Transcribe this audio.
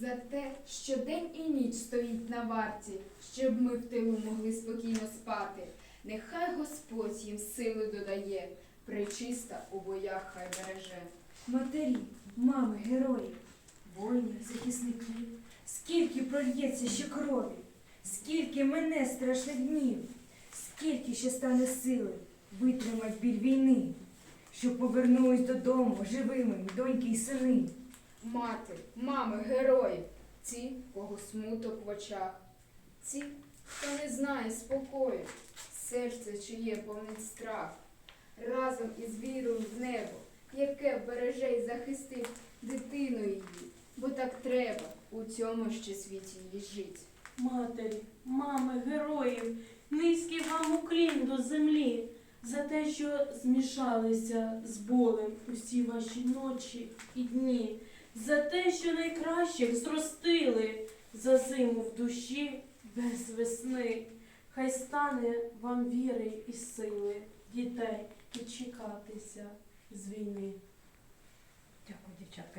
за те, що день і ніч стоїть на варті, щоб ми в тилу могли спокійно спати. Нехай Господь їм сили додає, причиста у боях хай береже. Матері, мами, герої, воїни, захисники, скільки прольється ще крові, скільки мене страшних днів, скільки ще стане сили витримать біль війни, щоб повернулись додому живими доньки й сини. Мати, мами, герої, ті, кого смуток в очах, ті, хто не знає спокою, серце чиє повнить страх, разом із вірою в небо, яке береже й захистить дитину її, бо так треба у цьому ще світі їй жить. Матері, мами, героїв, низький вам уклін до землі за те, що змішалися з болем усі ваші ночі і дні, за те, що найкращих зростили за зиму в душі без весни. Хай стане вам віри і сили дітей і чекатися з війни. Дякую, дівчатка.